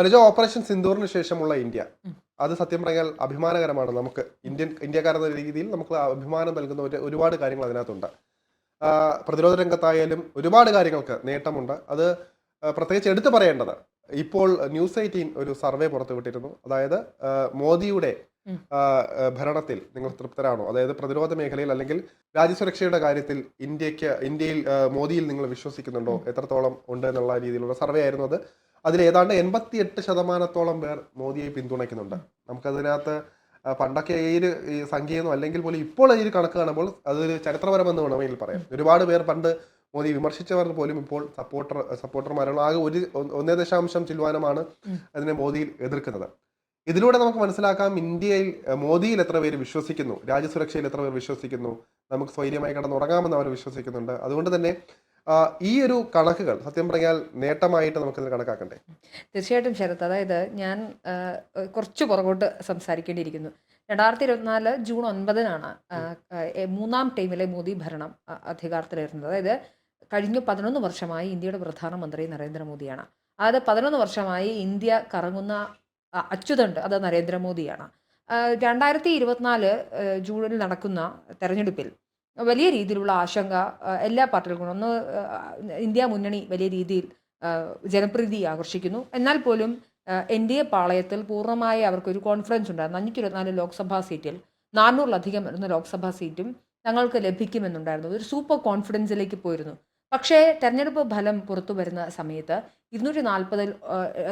Vanaja operation സിന്ദൂറിന് ശേഷമുള്ള India. അത് സത്യം പറഞ്ഞാൽ അഭിമാനകരമാണ്. നമുക്ക് ഇന്ത്യൻ ഇന്ത്യക്കാരെന്ന രീതിയിൽ നമുക്ക് അഭിമാനം നൽകുന്ന ഒരുപാട് കാര്യങ്ങൾ അതിനകത്തുണ്ട്. പ്രതിരോധ രംഗത്തായാലും ഒരുപാട് കാര്യങ്ങൾക്ക് നേട്ടമുണ്ട്. അത് പ്രത്യേകിച്ച് എടുത്തു പറയേണ്ടത് ഇപ്പോൾ ന്യൂസ് എയ്റ്റീൻ ഒരു സർവേ പുറത്തുവിട്ടിരുന്നു അതായത് മോദിയുടെ ഭരണത്തിൽ നിങ്ങൾ തൃപ്തരാണോ? അതായത് പ്രതിരോധ മേഖലയിൽ അല്ലെങ്കിൽ രാജ്യസുരക്ഷയുടെ കാര്യത്തിൽ ഇന്ത്യയ്ക്ക് ഇന്ത്യയിൽ മോദിയിൽ നിങ്ങൾ വിശ്വസിക്കുന്നുണ്ടോ? എത്രത്തോളം ഉണ്ട് എന്നുള്ള രീതിയിലുള്ള സർവേ ആയിരുന്നു അത്. അതിൽ ഏതാണ്ട് എൺപത്തി എട്ട് ശതമാനത്തോളം പേർ മോദിയെ പിന്തുണയ്ക്കുന്നുണ്ട്. നമുക്കതിനകത്ത് പണ്ടൊക്കെ ഈ ഒരു ഈ സംഖ്യയൊന്നും അല്ലെങ്കിൽ പോലും ഇപ്പോൾ ഈ ഒരു കണക്ക് കാണുമ്പോൾ അതൊരു ചരിത്രപരമെന്ന് വേണമെങ്കിൽ പറയാം ഒരുപാട് പേർ പണ്ട് മോദി വിമർശിച്ചവർ പോലും ഇപ്പോൾ സപ്പോർട്ടർ സപ്പോർട്ടർമാരാണ്. ആകെ ഒരു ഒന്ന് ദശാംശം ചില്ലുവാനമാണ് അതിനെ മോദിയിൽ എതിർക്കുന്നത്. ഇതിലൂടെ നമുക്ക് മനസ്സിലാക്കാം ഇന്ത്യയിൽ മോദിയിൽ എത്ര പേര് വിശ്വസിക്കുന്നു രാജ്യസുരക്ഷയിൽ എത്ര പേർ വിശ്വസിക്കുന്നു നമുക്ക് സ്വൈര്യമായി കിടന്നുറങ്ങാമെന്ന് അവർ വിശ്വസിക്കുന്നുണ്ട്. അതുകൊണ്ട് തന്നെ ഈ ഒരു കണക്കുകൾ സത്യം പറഞ്ഞാൽ നേട്ടമായിട്ട് നമുക്ക് കണക്കാക്കണ്ടേ? തീർച്ചയായിട്ടും ശരത് അതായത് ഞാൻ കുറച്ച് പുറകോട്ട് സംസാരിക്കേണ്ടിയിരിക്കുന്നു. രണ്ടായിരത്തി ഇരുപത്തിനാല് ജൂൺ ഒൻപതിനാണ് മൂന്നാം ടൈമിലെ മോദി ഭരണം അധികാരത്തിലായിരുന്നത് അധികാരത്തിലേറുന്നത് അതായത് കഴിഞ്ഞ പതിനൊന്ന് വർഷമായി ഇന്ത്യയുടെ പ്രധാനമന്ത്രി നരേന്ദ്രമോദിയാണ്. അതായത് പതിനൊന്ന് വർഷമായി ഇന്ത്യ കറങ്ങുന്ന അച്യുതണ്ട് അത് നരേന്ദ്രമോദിയാണ്. രണ്ടായിരത്തി ഇരുപത്തിനാല് ജൂണിൽ നടക്കുന്ന തെരഞ്ഞെടുപ്പിൽ വലിയ രീതിയിലുള്ള ആശങ്ക എല്ലാ പാർട്ടികൾക്കും ഒന്ന് ഇന്ത്യ മുന്നണി വലിയ രീതിയിൽ ജനപ്രീതി ആകർഷിക്കുന്നു. എന്നാൽ പോലും എൻ ഡി എ പാളയത്തിൽ പൂർണമായി അവർക്കൊരു കോൺഫിഡൻസ് ഉണ്ടായിരുന്നു. അഞ്ഞൂറ്റി ഇരുപത്തിനാല് ലോക്സഭാ സീറ്റിൽ നാനൂറിലധികം വരുന്ന ലോക്സഭാ സീറ്റും തങ്ങൾക്ക് ലഭിക്കുമെന്നുണ്ടായിരുന്നു. ഒരു സൂപ്പർ കോൺഫിഡൻസിലേക്ക് പോയിരുന്നു. പക്ഷേ തെരഞ്ഞെടുപ്പ് ഫലം പുറത്തു വരുന്ന സമയത്ത് ഇരുന്നൂറ്റി നാൽപ്പതിൽ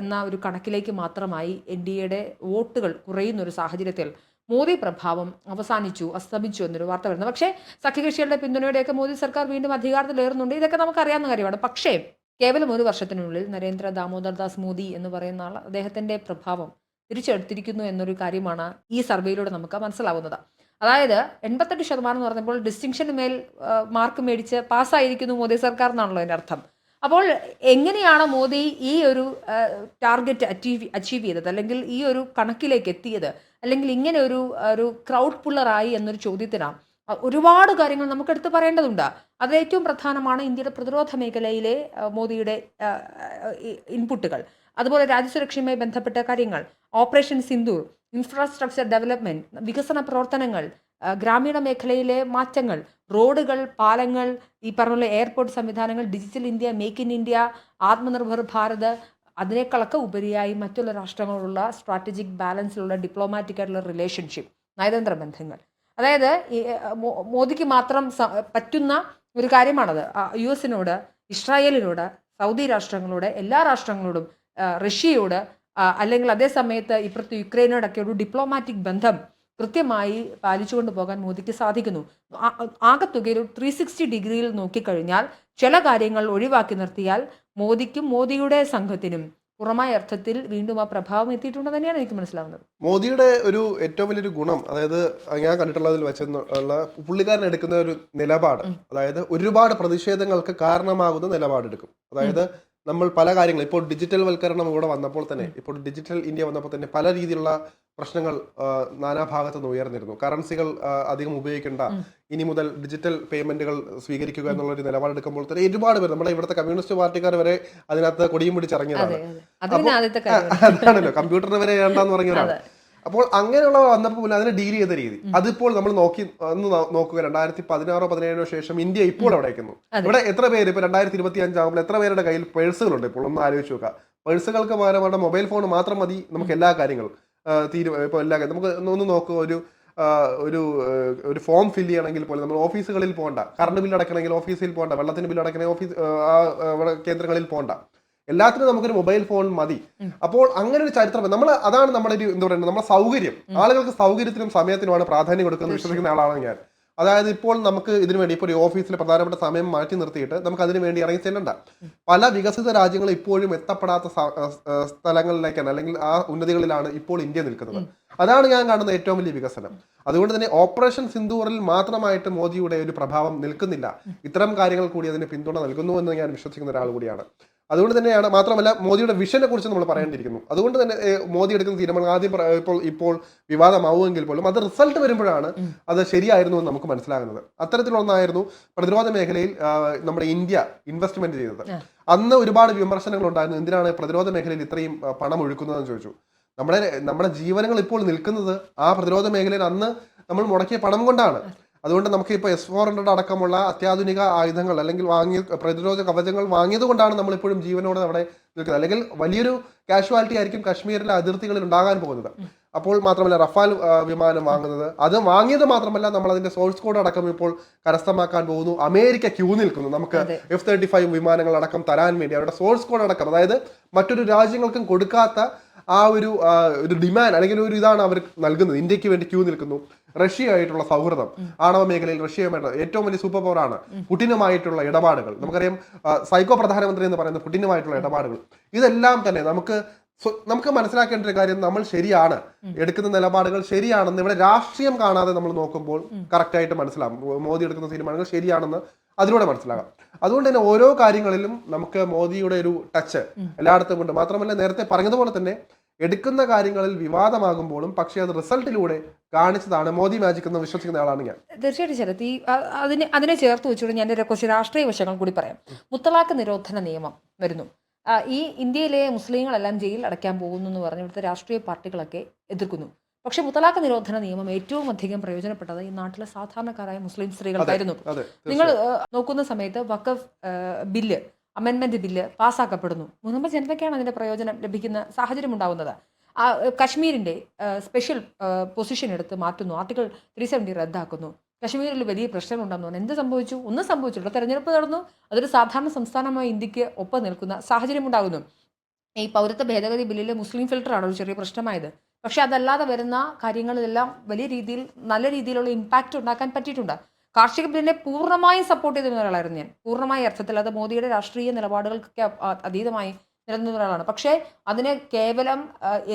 എന്ന ഒരു കണക്കിലേക്ക് മാത്രമായി എൻ ഡി എയുടെ വോട്ടുകൾ കുറയുന്ന ഒരു സാഹചര്യത്തിൽ മോദി പ്രഭാവം അവസാനിച്ചു അസ്തമിച്ചു എന്നൊരു വാർത്ത വരുന്നത് പക്ഷേ സഖ്യകക്ഷികളുടെ പിന്തുണയോടെയൊക്കെ മോദി സർക്കാർ വീണ്ടും അധികാരത്തിലേറുന്നുണ്ട്. ഇതൊക്കെ നമുക്കറിയാവുന്ന കാര്യമാണ്. പക്ഷേ കേവലം ഒരു വർഷത്തിനുള്ളിൽ നരേന്ദ്ര ദാമോദർ ദാസ് മോദി എന്ന് പറയുന്ന ആൾ അദ്ദേഹത്തിന്റെ പ്രഭാവം തിരിച്ചെടുത്തിരിക്കുന്നു എന്നൊരു കാര്യമാണ് ഈ സർവേയിലൂടെ നമുക്ക് മനസ്സിലാവുന്നത്. അതായത് എൺപത്തെട്ട് ശതമാനം എന്ന് പറഞ്ഞപ്പോൾ ഡിസ്റ്റിങ്ഷന് മേൽ മാർക്ക് മേടിച്ച് പാസ്സായിരിക്കുന്നു മോദി സർക്കാർ എന്നാണല്ലോ അതിന്റെ അർത്ഥം. അപ്പോൾ എങ്ങനെയാണ് മോദി ഈ ഒരു ടാർഗറ്റ് അച്ചീവ് അച്ചീവ് ചെയ്തത്? അല്ലെങ്കിൽ ഈ ഒരു കണക്കിലേക്ക് എത്തിയത്? അല്ലെങ്കിൽ ഇങ്ങനെ ഒരു ഒരു ക്രൗഡ് പുള്ളറായി എന്നൊരു ചോദ്യത്തിനാണ്. ഒരുപാട് കാര്യങ്ങൾ നമുക്ക് എടുത്തു പറയേണ്ടതുണ്ട്. അതിൽ ഏറ്റവും പ്രധാനമാണ് ഇന്ത്യയുടെ പ്രതിരോധ മേഖലയിലെ മോദിയുടെ ഇൻപുട്ടുകൾ അതുപോലെ രാജ്യസുരക്ഷയുമായി ബന്ധപ്പെട്ട കാര്യങ്ങൾ. ഓപ്പറേഷൻ സിന്ധു ഇൻഫ്രാസ്ട്രക്ചർ ഡെവലപ്മെന്റ് വികസന പ്രവർത്തനങ്ങൾ ഗ്രാമീണ മേഖലയിലെ മാറ്റങ്ങൾ റോഡുകൾ പാലങ്ങൾ ഈ പറഞ്ഞ എയർപോർട്ട് സംവിധാനങ്ങൾ digital India make in India Atmanirbhar Bharat അതിനേക്കാളൊക്കെ ഉപരിയായി മറ്റുള്ള രാഷ്ട്രങ്ങളുള്ള സ്ട്രാറ്റജിക് ബാലൻസിലുള്ള ഡിപ്ലോമാറ്റിക് ആയിട്ടുള്ള റിലേഷൻഷിപ്പ് നയതന്ത്ര ബന്ധങ്ങൾ. അതായത് മോദിക്ക് മാത്രം പറ്റുന്ന ഒരു കാര്യമാണത്. യു എസിനോട് ഇസ്രായേലിനോട് സൗദി രാഷ്ട്രങ്ങളോട് എല്ലാ രാഷ്ട്രങ്ങളോടും റഷ്യയോട് അല്ലെങ്കിൽ അതേ സമയത്ത് ഇപ്പുറത്ത് യുക്രൈനോടൊക്കെ ഒരു ഡിപ്ലോമാറ്റിക് ബന്ധം കൃത്യമായി പാലിച്ചുകൊണ്ട് പോകാൻ മോദിക്ക് സാധിക്കുന്നു. ആകത്തുകയിൽ ത്രീ സിക്സ്റ്റി ഡിഗ്രിയിൽ നോക്കിക്കഴിഞ്ഞാൽ ചില കാര്യങ്ങൾ ഒഴിവാക്കി നിർത്തിയാൽ മോദിക്കും മോദിയുടെ സംഘത്തിനും പുറമായ അർത്ഥത്തിൽ വീണ്ടും ആ പ്രഭാവം എത്തിയിട്ടുണ്ടെന്ന് തന്നെയാണ് എനിക്ക് മനസ്സിലാവുന്നത്. മോദിയുടെ ഒരു ഏറ്റവും വലിയൊരു ഗുണം അതായത് ഞാൻ കണ്ടിട്ടുള്ളതിൽ വെച്ചുള്ള പുള്ളിക്കാരൻ എടുക്കുന്ന ഒരു നിലപാട് അതായത് ഒരുപാട് പ്രതിഷേധങ്ങൾക്ക് കാരണമാകുന്ന നിലപാടെടുക്കും. അതായത് നമ്മൾ പല കാര്യങ്ങൾ ഇപ്പോൾ ഡിജിറ്റൽ വൽക്കരണം ഇവിടെ വന്നപ്പോൾ തന്നെ ഇപ്പോൾ ഡിജിറ്റൽ ഇന്ത്യ വന്നപ്പോൾ തന്നെ പല രീതിയിലുള്ള പ്രശ്നങ്ങൾ നാനാഭാഗത്തു നിന്ന് ഉയർന്നിരുന്നു. കറൻസികൾ അധികം ഉപയോഗിക്കേണ്ട. ഇനി മുതൽ ഡിജിറ്റൽ പേയ്മെന്റുകൾ സ്വീകരിക്കുക എന്നുള്ള ഒരു നിലപാടെടുക്കുമ്പോൾ തന്നെ ഒരുപാട് പേര് നമ്മുടെ ഇവിടുത്തെ കമ്മ്യൂണിസ്റ്റ് പാർട്ടിക്കാർ വരെ അതിനകത്ത് കൊടിയും പിടിച്ചിറങ്ങിയതാണ് അതാണല്ലോ. കമ്പ്യൂട്ടറിന് വരെ വേണ്ടെന്ന് പറഞ്ഞവരാണ് അപ്പോൾ അങ്ങനെയുള്ള വന്നപ്പോൾ പിന്നെ അതിനെ ഡീൽ ചെയ്ത രീതി. അതിപ്പോൾ നമ്മൾ നോക്കി ഒന്ന് നോ- നോക്കുക രണ്ടായിരത്തി പതിനാറോ പതിനേഴോ ശേഷം ഇന്ത്യ ഇപ്പോൾ അവിടെ അയക്കുന്നു ഇവിടെ എത്ര പേര്? ഇപ്പൊ രണ്ടായിരത്തി ഇരുപത്തി അഞ്ചാകുമ്പോൾ എത്ര പേരുടെ കയ്യിൽ പേഴ്സുകളുണ്ട്? ഇപ്പോൾ ഒന്ന് ആലോചിച്ച് നോക്കുക. പേഴ്സുകൾക്ക് പകരമാണ് മൊബൈൽ ഫോൺ മാത്രം മതി നമുക്ക് എല്ലാ കാര്യങ്ങളും. തീരുമാനം തീരു ഇപ്പോൾ എല്ലാ കാര്യം- നമുക്ക് ഒന്ന് നോക്കുക ഒരു ഒരു ഒരു ഫോം ഫില്ല് ചെയ്യണമെങ്കിൽ പോലും നമ്മൾ ഓഫീസുകളിൽ പോകണ്ട. കറണ്ട് ബില്ല് അടക്കണമെങ്കിൽ ഓഫീസിൽ പോകണ്ട. വെള്ളത്തിന് ബില്ല് അടക്കണമെങ്കിൽ ഓഫീസ് കേന്ദ്രങ്ങളിൽ പോകണ്ട. എല്ലാത്തിനും നമുക്കൊരു മൊബൈൽ ഫോൺ മതി. അപ്പോൾ അങ്ങനെ ഒരു ചരിത്രം നമ്മൾ അതാണ് നമ്മുടെ ഒരു എന്താ പറയുക നമ്മുടെ സൗകര്യം. ആളുകൾക്ക് സൗകര്യത്തിനും സമയത്തിനുമാണ് പ്രാധാന്യം കൊടുക്കുന്നത് വിശ്വസിക്കുന്ന ആളാണ് ഞാൻ. അതായത് ഇപ്പോൾ നമുക്ക് ഇതിനു വേണ്ടി ഇപ്പോൾ ഒരു ഓഫീസിലെ പ്രധാനപ്പെട്ട സമയം മാറ്റി നിർത്തിയിട്ട് നമുക്ക് അതിനു വേണ്ടി ഇറങ്ങി ചെല്ലണ്ട. പല വികസിത രാജ്യങ്ങൾ ഇപ്പോഴും എത്തപ്പെടാത്ത സ്ഥലങ്ങളിലേക്കാണ് അല്ലെങ്കിൽ ആ ഉന്നതികളിലാണ് ഇപ്പോൾ ഇന്ത്യ നിൽക്കുന്നത്. അതാണ് ഞാൻ കാണുന്ന ഏറ്റവും വലിയ വികസനം. അതുകൊണ്ട് തന്നെ ഓപ്പറേഷൻ സിന്ദൂറിൽ മാത്രമായിട്ട് മോദിയുടെ ഒരു പ്രഭാവം നിൽക്കുന്നില്ല. ഇത്തരം കാര്യങ്ങൾ കൂടി അതിന് പിന്തുണ നൽകുന്നു എന്ന് ഞാൻ വിശ്വസിക്കുന്ന ഒരാൾ കൂടിയാണ്. അതുകൊണ്ട് തന്നെയാണ് മാത്രമല്ല മോദിയുടെ വിഷനെ കുറിച്ച് നമ്മൾ പറയേണ്ടിയിരിക്കുന്നു. അതുകൊണ്ട് തന്നെ മോദി എടുക്കുന്ന തീരുമാനം ആദ്യം ഇപ്പോൾ ഇപ്പോൾ വിവാദമാവുമെങ്കിൽ പോലും അത് റിസൾട്ട് വരുമ്പോഴാണ് അത് ശരിയായിരുന്നു എന്ന് നമുക്ക് മനസ്സിലാകുന്നത്. അത്തരത്തിലൊന്നായിരുന്നു പ്രതിരോധ മേഖലയിൽ നമ്മുടെ ഇന്ത്യ ഇൻവെസ്റ്റ്മെന്റ് ചെയ്തത്. അന്ന് ഒരുപാട് വിമർശനങ്ങൾ ഉണ്ടായിരുന്നു. എന്തിനാണ് പ്രതിരോധ മേഖലയിൽ ഇത്രയും പണം ഒഴുക്കുന്നതെന്ന് ചോദിച്ചു. നമ്മുടെ നമ്മുടെ ജീവനങ്ങൾ ഇപ്പോൾ നിൽക്കുന്നത് ആ പ്രതിരോധ മേഖലയിൽ അന്ന് നമ്മൾ മുടക്കിയ പണം കൊണ്ടാണ്. അതുകൊണ്ട് നമുക്ക് ഇപ്പോൾ എസ് ഫോർ ഹൺഡ്രഡ് അടക്കമുള്ള അത്യാധുനിക ആയുധങ്ങൾ അല്ലെങ്കിൽ വാങ്ങിയ പ്രതിരോധ കവചങ്ങൾ വാങ്ങിയത് കൊണ്ടാണ് നമ്മളിപ്പോഴും ജീവനോടെ അവിടെ നിൽക്കുന്നത്. അല്ലെങ്കിൽ വലിയൊരു കാഷ്വാലിറ്റി ആയിരിക്കും കാശ്മീരിലെ അതിർത്തികളിൽ ഉണ്ടാകാൻ പോകുന്നത്. അപ്പോൾ മാത്രമല്ല റഫാൽ വിമാനം വാങ്ങുന്നത്. അത് വാങ്ങിയത് മാത്രമല്ല നമ്മൾ അതിന്റെ സോഴ്സ് കോഡ് അടക്കം ഇപ്പോൾ കരസ്ഥമാക്കാൻ പോകുന്നു. അമേരിക്ക ക്യൂ നിൽക്കുന്നു. നമുക്ക്. എഫ് തേർട്ടി ഫൈവ് വിമാനങ്ങൾ അടക്കം തരാൻ വേണ്ടി അവരുടെ സോഴ്സ് കോഡ് അടക്കം. അതായത് മറ്റൊരു രാജ്യങ്ങൾക്കും കൊടുക്കാത്ത ആ ഒരു ഒരു ഡിമാൻഡ് അല്ലെങ്കിൽ ഒരു ഇതാണ് അവർ നൽകുന്നത്. ഇന്ത്യയ്ക്ക് വേണ്ടി ക്യൂ നിൽക്കുന്നു. റഷ്യയായിട്ടുള്ള സൗഹൃദം ആണവ മേഖലയിൽ റഷ്യയുമായിട്ട് ഏറ്റവും വലിയ സൂപ്പർ പവർ ആണ് പുടിനുമായിട്ടുള്ള ഇടപാടുകൾ. നമുക്കറിയാം സൈക്കോ പ്രധാനമന്ത്രി എന്ന് പറയുന്ന പുടിനുമായിട്ടുള്ള ഇടപാടുകൾ. ഇതെല്ലാം തന്നെ നമുക്ക് നമുക്ക് മനസ്സിലാക്കേണ്ട ഒരു കാര്യം നമ്മൾ ശരിയാണ്. എടുക്കുന്ന നിലപാടുകൾ ശരിയാണെന്ന് ഇവിടെ രാഷ്ട്രീയം കാണാതെ നമ്മൾ നോക്കുമ്പോൾ കറക്റ്റായിട്ട് മനസ്സിലാകും മോദി എടുക്കുന്ന തീരുമാനങ്ങൾ ശരിയാണെന്ന് അതിലൂടെ മനസ്സിലാകാം. അതുകൊണ്ട് തന്നെ ഓരോ കാര്യങ്ങളിലും നമുക്ക് മോദിയുടെ ഒരു ടച്ച് എല്ലായിടത്തും ഉണ്ട്. മാത്രമല്ല നേരത്തെ പറഞ്ഞതുപോലെ തന്നെ എടുക്കുന്ന കാര്യങ്ങളിൽ വിവാദമാകുമ്പോഴും പക്ഷേ അത് റിസൾട്ടിലൂടെ കാണിച്ചതാണ് മോദി മാജിക് എന്ന് വിശ്വസിക്കുന്ന ആളാണ് ഞാൻ. തീർച്ചയായിട്ടും ശരത് ഈ അതിനെ അതിനെ ചേർത്ത് വെച്ചുകൊണ്ട് ഞാൻ കുറച്ച് രാഷ്ട്രീയ വശങ്ങൾ കൂടി പറയാം. മുത്തലാഖ് നിരോധന നിയമം വരുന്നു. ഈ ഇന്ത്യയിലെ മുസ്ലിങ്ങളെല്ലാം ജയിലിൽ അടയ്ക്കാൻ പോകുന്നു എന്ന് പറഞ്ഞ് ഇവിടുത്തെ രാഷ്ട്രീയ പാർട്ടികളൊക്കെ എതിർക്കുന്നു. പക്ഷേ മുത്തലാഖ് നിരോധന നിയമം ഏറ്റവും അധികം പ്രയോജനപ്പെട്ടത് ഈ നാട്ടിലെ സാധാരണക്കാരായ മുസ്ലിം സ്ത്രീകൾക്കായിരുന്നു. അതെ നിങ്ങൾ നോക്കുന്ന സമയത്ത് വഖഫ് ബില്ല് അമെൻമെന്റ് ബില്ല് പാസ്സാക്കപ്പെടുന്നു. മുൻപ് ജനതയ്ക്കാണ് അതിന്റെ പ്രയോജനം ലഭിക്കുന്ന സാഹചര്യം ഏഹ്, കശ്മീരിന്റെ സ്പെഷ്യൽ പൊസിഷൻ എടുത്ത് മാറ്റുന്നു. ആർട്ടിക്കിൾ ത്രീ സെവന്റി റദ്ദാക്കുന്നു. കശ്മീരിൽ വലിയ പ്രശ്നമുണ്ടെന്ന് എന്ത് സംഭവിച്ചു? ഒന്നും സംഭവിച്ചില്ല. തെരഞ്ഞെടുപ്പ് നടന്നു. അതൊരു സാധാരണ സംസ്ഥാനമായി ഇന്ത്യയ്ക്ക് ഒപ്പം നിൽക്കുന്ന സാഹചര്യം ഉണ്ടാകുന്നു ഈ പൗരത്വ ഭേദഗതി ബില്ലിൽ മുസ്ലിം ഫിൽട്ടറാണ് ഒരു ചെറിയ പ്രശ്നമായത്. പക്ഷേ അതല്ലാതെ വരുന്ന കാര്യങ്ങളിലെല്ലാം വലിയ രീതിയിൽ നല്ല രീതിയിലുള്ള ഇമ്പാക്റ്റ് ഉണ്ടാക്കാൻ പറ്റിയിട്ടുണ്ട്. കാർഷിക ബില്ലിനെ പൂർണമായും സപ്പോർട്ട് ചെയ്തിരുന്ന ഒരാളായിരുന്നു ഞാൻ. പൂർണമായ അർത്ഥത്തിൽ അത് മോദിയുടെ രാഷ്ട്രീയ നിലപാടുകൾക്കൊക്കെ അതീതമായി നിലനിന്ന ഒരാളാണ്. പക്ഷേ അതിനെ കേവലം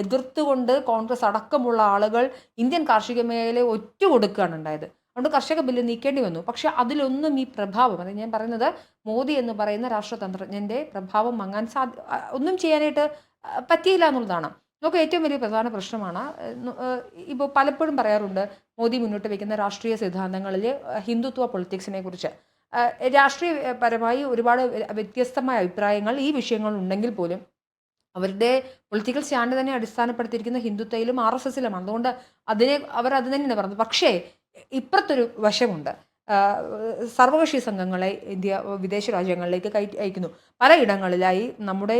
എതിർത്തുകൊണ്ട് കോൺഗ്രസ് അടക്കമുള്ള ആളുകൾ ഇന്ത്യൻ കാർഷിക മേഖലയെ ഒറ്റ കൊടുക്കുകയാണ് ഉണ്ടായത്. അതുകൊണ്ട് കർഷക ബില്ല് നീക്കേണ്ടി വന്നു. പക്ഷെ അതിലൊന്നും ഈ പ്രഭാവം അതായത് ഞാൻ പറയുന്നത് മോദി എന്ന് പറയുന്ന രാഷ്ട്രതന്ത്രജ്ഞന്റെ പ്രഭാവം മങ്ങാൻ സാധ്യ ഒന്നും ചെയ്യാനായിട്ട് പറ്റിയില്ല എന്നുള്ളതാണ്. നമുക്ക് ഏറ്റവും വലിയ പ്രധാന പ്രശ്നമാണ്. ഇപ്പോൾ പലപ്പോഴും പറയാറുണ്ട് മോദി മുന്നോട്ട് വയ്ക്കുന്ന രാഷ്ട്രീയ സിദ്ധാന്തങ്ങളിൽ ഹിന്ദുത്വ പൊളിറ്റിക്സിനെ കുറിച്ച്. രാഷ്ട്രീയപരമായി ഒരുപാട് വ്യത്യസ്തമായ അഭിപ്രായങ്ങൾ ഈ വിഷയങ്ങൾ ഉണ്ടെങ്കിൽ പോലും അവരുടെ പൊളിറ്റിക്കൽ സ്റ്റാൻഡ് തന്നെ അടിസ്ഥാനപ്പെടുത്തിയിരിക്കുന്ന ഹിന്ദുത്വയിലും ആർ എസ് എസിലുമാണ്. അതുകൊണ്ട് അതിനെ അവർ അത് തന്നെയാണ് പറഞ്ഞത്. പക്ഷേ ഇപ്പുറത്തൊരു വശമുണ്ട്. സർവകക്ഷി സംഘങ്ങളെ ഇന്ത്യ വിദേശ രാജ്യങ്ങളിലേക്ക് കയറ്റി അയക്കുന്നു. പലയിടങ്ങളിലായി നമ്മുടെ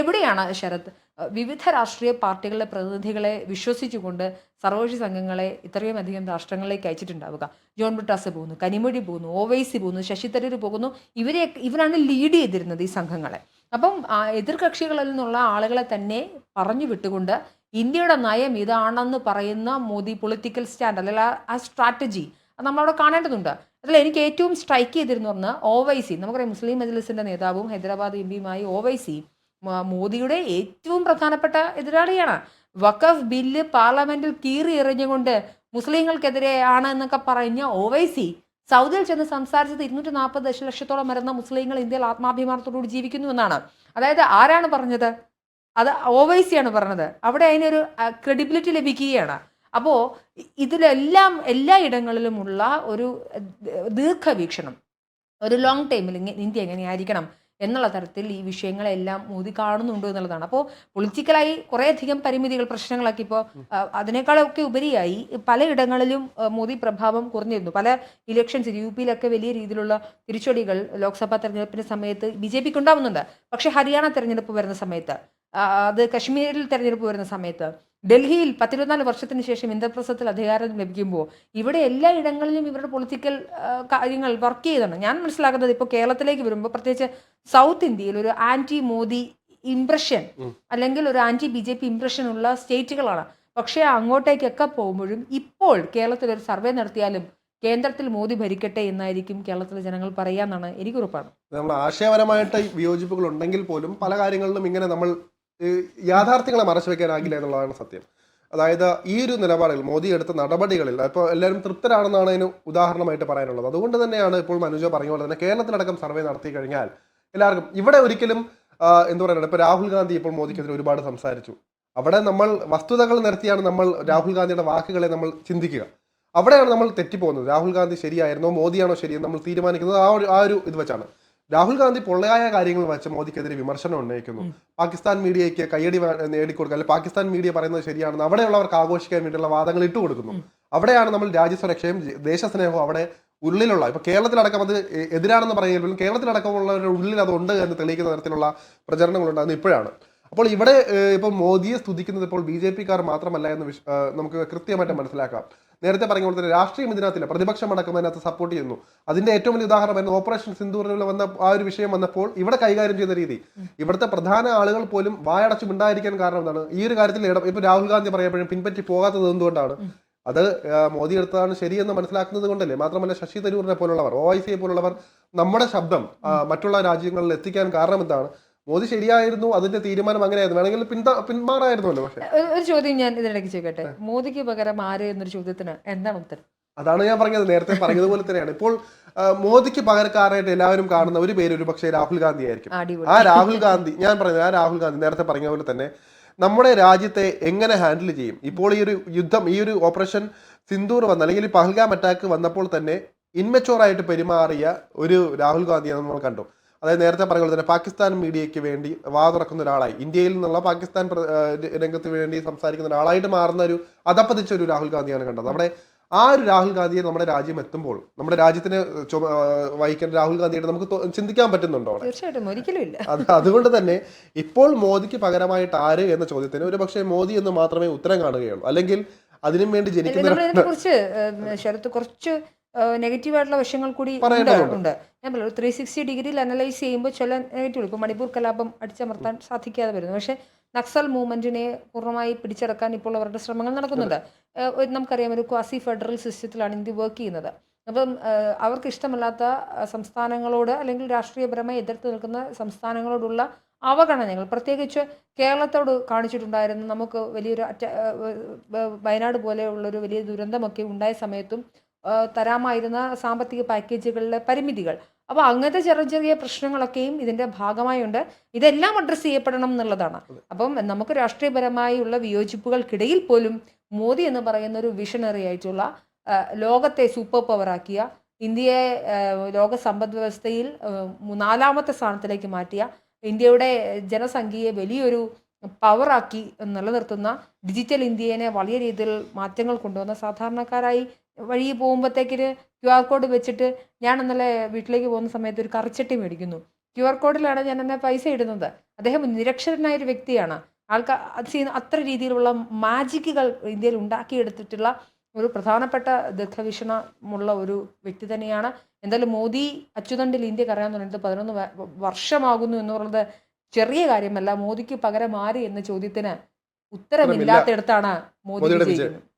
എവിടെയാണ് ശരത്? വിവിധ രാഷ്ട്രീയ പാർട്ടികളുടെ പ്രതിനിധികളെ വിശ്വസിച്ചുകൊണ്ട് സർവകക്ഷി സംഘങ്ങളെ ഇത്രയും അധികം രാഷ്ട്രങ്ങളിലേക്ക് അയച്ചിട്ടുണ്ടാവുക. ജോൺ ബ്രിട്ടാസ് പോകുന്നു കനിമൊഴി പോകുന്നു ഓവൈസി പോകുന്നു ശശി തരൂർ പോകുന്നു. ഇവരെ ഇവരാണ് ലീഡ് ചെയ്തിരുന്നത് ഈ സംഘങ്ങളെ. അപ്പം എതിർകക്ഷികളിൽ നിന്നുള്ള ആളുകളെ തന്നെ പറഞ്ഞു വിട്ടുകൊണ്ട് ഇന്ത്യയുടെ നയം ഇതാണെന്ന് പറയുന്ന മോദി പൊളിറ്റിക്കൽ സ്റ്റാൻഡ് അല്ലെങ്കിൽ ആ സ്ട്രാറ്റജി അത് നമ്മളവിടെ കാണേണ്ടതുണ്ട്. അതിൽ എനിക്ക് ഏറ്റവും സ്ട്രൈക്ക് ചെയ്തിരുന്നു പറഞ്ഞാൽ ഒവൈസി നമുക്കറിയാം മുസ്ലിം മജ്ലിസിന്റെ നേതാവും ഹൈദരാബാദ് എം പിയുമായി ഒവൈസി മോദിയുടെ ഏറ്റവും പ്രധാനപ്പെട്ട എതിരാളിയാണ്. വഖഫ് ബില്ല് പാർലമെന്റിൽ കീറി എറിഞ്ഞുകൊണ്ട് മുസ്ലിങ്ങൾക്കെതിരെ ആണ് എന്നൊക്കെ പറഞ്ഞ ഒവൈസി സൗദിയിൽ ചെന്ന് സംസാരിച്ചത് ഇരുന്നൂറ്റി നാൽപ്പത് ദശലക്ഷത്തോളം വരുന്ന മുസ്ലിങ്ങൾ ഇന്ത്യയിൽ ആത്മാഭിമാനത്തോടുകൂടി ജീവിക്കുന്നു എന്നാണ്. അതായത് ആരാണ് പറഞ്ഞത്? അത് ഒവൈസിയാണ് പറഞ്ഞത്. അവിടെ അതിനൊരു ക്രെഡിബിലിറ്റി ലഭിക്കുകയാണ്. അപ്പോൾ ഇതിലെല്ലാം എല്ലാ ഇടങ്ങളിലുമുള്ള ഒരു ദീർഘവീക്ഷണം ഒരു ലോങ് ടൈമിൽ ഇന്ത്യ എങ്ങനെയായിരിക്കണം എന്നുള്ള തരത്തിൽ ഈ വിഷയങ്ങളെല്ലാം മോദി കാണുന്നുണ്ട് എന്നുള്ളതാണ്. അപ്പോൾ പൊളിറ്റിക്കലായി കുറേയധികം പരിമിതികൾ പ്രശ്നങ്ങളൊക്കെ ഇപ്പോൾ അതിനേക്കാളൊക്കെ ഉപരിയായി പലയിടങ്ങളിലും മോദി പ്രഭാവം കുറഞ്ഞിരുന്നു. പല ഇലക്ഷൻസ് യു പിയിലൊക്കെ വലിയ രീതിയിലുള്ള തിരിച്ചടികൾ ലോക്സഭാ തെരഞ്ഞെടുപ്പിന്റെ സമയത്ത് ബി ജെ പിക്ക് ഉണ്ടാവുന്നുണ്ട്. പക്ഷേ ഹരിയാന തെരഞ്ഞെടുപ്പ് വരുന്ന സമയത്ത് അത് കശ്മീരിൽ തെരഞ്ഞെടുപ്പ് വരുന്ന സമയത്ത് ഡൽഹിയിൽ പത്തിരുപത്തിനാല് വർഷത്തിന് ശേഷം ഇന്ദ്രപ്രസ്ഥത്തിൽ അധികാരം ലഭിക്കുമ്പോൾ ഇവിടെ എല്ലാ ഇടങ്ങളിലും ഇവരുടെ പൊളിറ്റിക്കൽ കാര്യങ്ങൾ വർക്ക് ചെയ്താണ് ഞാൻ മനസ്സിലാക്കുന്നത് ഇപ്പോൾ കേരളത്തിലേക്ക് വരുമ്പോൾ പ്രത്യേകിച്ച് സൗത്ത് ഇന്ത്യയിൽ ഒരു ആന്റി മോദി ഇംപ്രഷൻ അല്ലെങ്കിൽ ഒരു anti B J P impression ഉള്ള സ്റ്റേറ്റുകളാണ്. പക്ഷേ അങ്ങോട്ടേക്കൊക്കെ പോകുമ്പോഴും ഇപ്പോൾ കേരളത്തിൽ ഒരു സർവേ നടത്തിയാലും കേന്ദ്രത്തിൽ മോദി ഭരിക്കട്ടെ എന്നായിരിക്കും കേരളത്തിലെ ജനങ്ങൾ പറയാന്നാണ് എനിക്ക് ഉറപ്പാണ്. നമ്മൾ ആശയപരമായിട്ട് വിയോജിപ്പുകൾ ഉണ്ടെങ്കിൽ പോലും പല കാര്യങ്ങളിലും ഇങ്ങനെ നമ്മൾ യാഥാർത്ഥ്യങ്ങളെ മറച്ചു വെക്കാനാകില്ല എന്നുള്ളതാണ് സത്യം. അതായത് ഈ ഒരു നിലപാടുകൾ മോദി എടുത്ത നടപടികളിൽ ഇപ്പോൾ എല്ലാവരും തൃപ്തരാണെന്നാണ് അതിന് ഉദാഹരണമായിട്ട് പറയാനുള്ളത്. അതുകൊണ്ട് തന്നെയാണ് ഇപ്പോൾ മനുജ പറഞ്ഞ പോലെ തന്നെ കേരളത്തിലടക്കം സർവേ നടത്തി കഴിഞ്ഞാൽ എല്ലാവർക്കും ഇവിടെ ഒരിക്കലും എന്ത് പറയുന്നത് ഇപ്പോൾ രാഹുൽ ഗാന്ധി ഇപ്പോൾ മോദിക്കെതിരെ ഒരുപാട് സംസാരിച്ചു. അവിടെ നമ്മൾ വസ്തുതകൾ നിരത്തിയാണ് നമ്മൾ രാഹുൽ ഗാന്ധിയുടെ വാക്കുകളെ നമ്മൾ ചിന്തിക്കുക. അവിടെയാണ് നമ്മൾ തെറ്റിപ്പോകുന്നത്. രാഹുൽ ഗാന്ധി ശരിയായിരുന്നോ മോദിയാണോ ശരിയെന്ന് നമ്മൾ തീരുമാനിക്കുന്നത് ആ ഒരു ആ ഒരു ഇത് വെച്ചാണ്. രാഹുൽ ഗാന്ധി പൊള്ളയായ കാര്യങ്ങൾ വെച്ച് മോദിക്കെതിരെ വിമർശനം ഉന്നയിക്കുന്നു. പാകിസ്ഥാൻ മീഡിയയ്ക്ക് കയ്യടി നേടിക്കൊടുക്കുക. അല്ലെങ്കിൽ പാകിസ്ഥാൻ മീഡിയ പറയുന്നത് ശരിയാണെന്ന് അവിടെയുള്ളവർക്ക് ആഘോഷിക്കാൻ വേണ്ടിയുള്ള വാദങ്ങൾ ഇട്ടു കൊടുക്കുന്നു. അവിടെയാണ് നമ്മൾ രാജ്യസുരക്ഷയും ദേശസ്നേഹവും അവിടെ ഉള്ളിലുള്ള ഇപ്പൊ കേരളത്തിലടക്കം അത് എതിരാണെന്ന് പറയുമെങ്കിലും കേരളത്തിലടക്കമുള്ളവരുടെ ഉള്ളിൽ അത് ഉണ്ട് എന്ന് തെളിയിക്കുന്ന തരത്തിലുള്ള പ്രചരണങ്ങൾ ഉണ്ടാകുന്നത് ഇപ്പോഴാണ്. അപ്പോൾ ഇവിടെ ഇപ്പൊ മോദിയെ സ്തുതിക്കുന്നത് ഇപ്പോൾ ബി ജെ പിക്കാർ മാത്രമല്ല എന്ന് വിശ്- നമുക്ക് കൃത്യമായിട്ട് മനസ്സിലാക്കാം. നേരത്തെ പറഞ്ഞ പോലെ തന്നെ രാഷ്ട്രീയം ഇതിനകത്തില്ല പ്രതിപക്ഷം അടക്കം അതിനകത്ത് സപ്പോർട്ട് ചെയ്യുന്നു. അതിന്റെ ഏറ്റവും വലിയ ഉദാഹരണമായിരുന്നു ഓപ്പറേഷൻ സിന്ദൂറിൽ വന്ന ആ ഒരു വിഷയം വന്നപ്പോൾ ഇവിടെ കൈകാര്യം ചെയ്യുന്ന രീതി. ഇവിടുത്തെ പ്രധാന ആളുകൾ പോലും വായടച്ചു മിണ്ടായിരിക്കാൻ കാരണം എന്താണ്? ഈ ഒരു കാര്യത്തിൽ ഇടം ഇപ്പൊ രാഹുൽ ഗാന്ധി പറയപ്പോഴും പിൻപറ്റി പോകാത്തത് എന്തുകൊണ്ടാണ്? അത് മോദി എടുത്തതാണ് ശരിയെന്ന് മനസ്സിലാക്കുന്നത് കൊണ്ടല്ലേ? മാത്രമല്ല ശശി തരൂരിനെ പോലുള്ളവർ ഒ ഐ സിയെ പോലുള്ളവർ നമ്മുടെ ശബ്ദം മറ്റുള്ള രാജ്യങ്ങളിൽ എത്തിക്കാൻ കാരണം എന്താണ്? മോദി ശരിയായിരുന്നു അതിന്റെ തീരുമാനം അങ്ങനെയായിരുന്നു. വേണമെങ്കിൽ പിന്ത പിന്മാറായിരുന്നല്ലോ പക്ഷെ. ഒരു- ചോദ്യം ഞാൻ ഇതിനിടയ്ക്ക് ചോദിക്കട്ടെ? മോദിക്ക് പകരം ആര് എന്നൊരു ചോദ്യത്തിന് എന്താണ് ഉത്തരം? അതാണ് ഞാൻ പറഞ്ഞത് നേരത്തെ പറഞ്ഞതുപോലെ തന്നെയാണ്. ഇപ്പോൾ മോദിക്ക് പകരക്കാരായിട്ട് എല്ലാവരും കാണുന്ന ഒരു പേര് ഒരു പക്ഷേ രാഹുൽ ഗാന്ധി ആയിരിക്കും. ആ രാഹുൽ ഗാന്ധി ഞാൻ പറഞ്ഞത് ആ രാഹുൽ ഗാന്ധി നേരത്തെ പറഞ്ഞ പോലെ തന്നെ നമ്മുടെ രാജ്യത്തെ എങ്ങനെ ഹാൻഡിൽ ചെയ്യും? ഇപ്പോൾ ഈ ഒരു യുദ്ധം ഈ ഒരു ഓപ്പറേഷൻ സിന്ദൂർ വന്ന അല്ലെങ്കിൽ പഹൽഗാം അറ്റാക്ക് വന്നപ്പോൾ തന്നെ ഇൻമെച്ചോറായിട്ട് പെരുമാറിയ ഒരു രാഹുൽ ഗാന്ധിയാണ് നമ്മൾ കണ്ടു. അതായത് നേരത്തെ പറഞ്ഞ പോലെ തന്നെ പാകിസ്ഥാൻ മീഡിയയ്ക്ക് വേണ്ടി വാ തുറക്കുന്ന ഒരാളായി. ഇന്ത്യയിൽ നിന്നുള്ള പാകിസ്ഥാൻ രംഗത്ത് വേണ്ടി സംസാരിക്കുന്ന ഒരാളായിട്ട് മാറുന്ന ഒരു അതപ്പതിച്ച ഒരു രാഹുൽ ഗാന്ധിയാണ് കണ്ടത്. നമ്മുടെ ആ ഒരു രാഹുൽ ഗാന്ധിയെ നമ്മുടെ രാജ്യം എത്തുമ്പോൾ നമ്മുടെ രാജ്യത്തിന് വഹിക്കേണ്ട രാഹുൽ ഗാന്ധിയായിട്ട് നമുക്ക് ചിന്തിക്കാൻ പറ്റുന്നുണ്ടോ തീർച്ചയായിട്ടും. ഒരിക്കലും ഇല്ല. അത് അതുകൊണ്ട് തന്നെ ഇപ്പോൾ മോദിക്ക് പകരമായിട്ട് ആര് എന്ന ചോദ്യത്തിന് ഒരു പക്ഷേ മോദി എന്ന് മാത്രമേ ഉത്തരം കാണുകയുള്ളൂ. അല്ലെങ്കിൽ അതിനും വേണ്ടി ജനിക്കുന്ന ശരത്ത് കുറച്ച് നെഗറ്റീവ് ആയിട്ടുള്ള വശങ്ങൾ കൂടി ഉണ്ട് ഞാൻ പറഞ്ഞു ത്രീ സിക്സ്റ്റി ഡിഗ്രിയിൽ അനലൈസ് ചെയ്യുമ്പോൾ ചില നെഗറ്റീവ് ഇപ്പോൾ മണിപ്പൂർ കലാപം അടിച്ചമർത്താൻ സാധിക്കാതെ വരുന്നു. പക്ഷേ നക്സൽ മൂവ്മെന്റിനെ പൂർണമായി പിടിച്ചെടുക്കാൻ ഇപ്പോൾ അവരുടെ ശ്രമങ്ങൾ നടക്കുന്നുണ്ട്. നമുക്കറിയാം ഒരു ക്വാസി ഫെഡറൽ സിസ്റ്റത്തിലാണ് ഇന്ത്യ വർക്ക് ചെയ്യുന്നത്. അപ്പം അവർക്ക് ഇഷ്ടമല്ലാത്ത സംസ്ഥാനങ്ങളോട് അല്ലെങ്കിൽ രാഷ്ട്രീയപരമായി എതിർത്ത് നിൽക്കുന്ന സംസ്ഥാനങ്ങളോടുള്ള അവഗണനകൾ പ്രത്യേകിച്ച് കേരളത്തോട് കാണിച്ചിട്ടുണ്ടായിരുന്നു നമുക്ക് വലിയൊരു വയനാട് പോലെയുള്ളൊരു വലിയ ദുരന്തമൊക്കെ ഉണ്ടായ സമയത്തും തരാമായിരുന്ന സാമ്പത്തിക പാക്കേജുകളിലെ പരിമിതികൾ. അപ്പോൾ അങ്ങനത്തെ ചെറിയ ചെറിയ പ്രശ്നങ്ങളൊക്കെയും ഇതിന്റെ ഭാഗമായുണ്ട്. ഇതെല്ലാം അഡ്രസ്സ് ചെയ്യപ്പെടണം എന്നുള്ളതാണ്. അപ്പം നമുക്ക് രാഷ്ട്രീയപരമായുള്ള വിയോജിപ്പുകൾക്കിടയിൽ പോലും മോദി എന്ന് പറയുന്ന ഒരു വിഷണറി ആയിട്ടുള്ള ലോകത്തെ സൂപ്പർ പവറാക്കിയ ഇന്ത്യയെ ലോക സമ്പദ് വ്യവസ്ഥയിൽ നാലാമത്തെ സ്ഥാനത്തിലേക്ക് മാറ്റിയ ഇന്ത്യയുടെ ജനസംഖ്യയെ വലിയൊരു പവറാക്കി നിലനിർത്തുന്ന ഡിജിറ്റൽ ഇന്ത്യയെ വലിയ രീതിയിൽ മാറ്റങ്ങൾ കൊണ്ടുവന്ന സാധാരണക്കാരായി വഴി പോകുമ്പോഴത്തേക്കൊരു ക്യു ആർ കോഡ് വെച്ചിട്ട് ഞാൻ ഇന്നലെ വീട്ടിലേക്ക് പോകുന്ന സമയത്ത് ഒരു കറിച്ചട്ടി മേടിക്കുന്നു. ക്യു ആർ കോഡിലാണ് ഞാൻ എന്നെ പൈസ ഇടുന്നത്. അദ്ദേഹം നിരക്ഷരനായ ഒരു വ്യക്തിയാണ്. ആൾക്കാർ അത് ചെയ്യുന്ന അത്ര രീതിയിലുള്ള മാജിക്കുകൾ ഇന്ത്യയിൽ ഉണ്ടാക്കിയെടുത്തിട്ടുള്ള ഒരു പ്രധാനപ്പെട്ട ദീർഘവീക്ഷണമുള്ള ഒരു വ്യക്തി തന്നെയാണ്. എന്തായാലും മോദി അച്ചുതണ്ടിൽ ഇന്ത്യ കറിയാൻ തുടങ്ങിയിട്ട് പതിനൊന്ന് വർഷമാകുന്നു എന്ന് പറയുന്നത് ചെറിയ കാര്യമല്ല. മോദിക്ക് പകരം ആര് എന്ന ചോദ്യത്തിന് ഉത്തരമില്ലാത്തയിടത്താണ് മോദി. വിജയിക്കുന്നത്.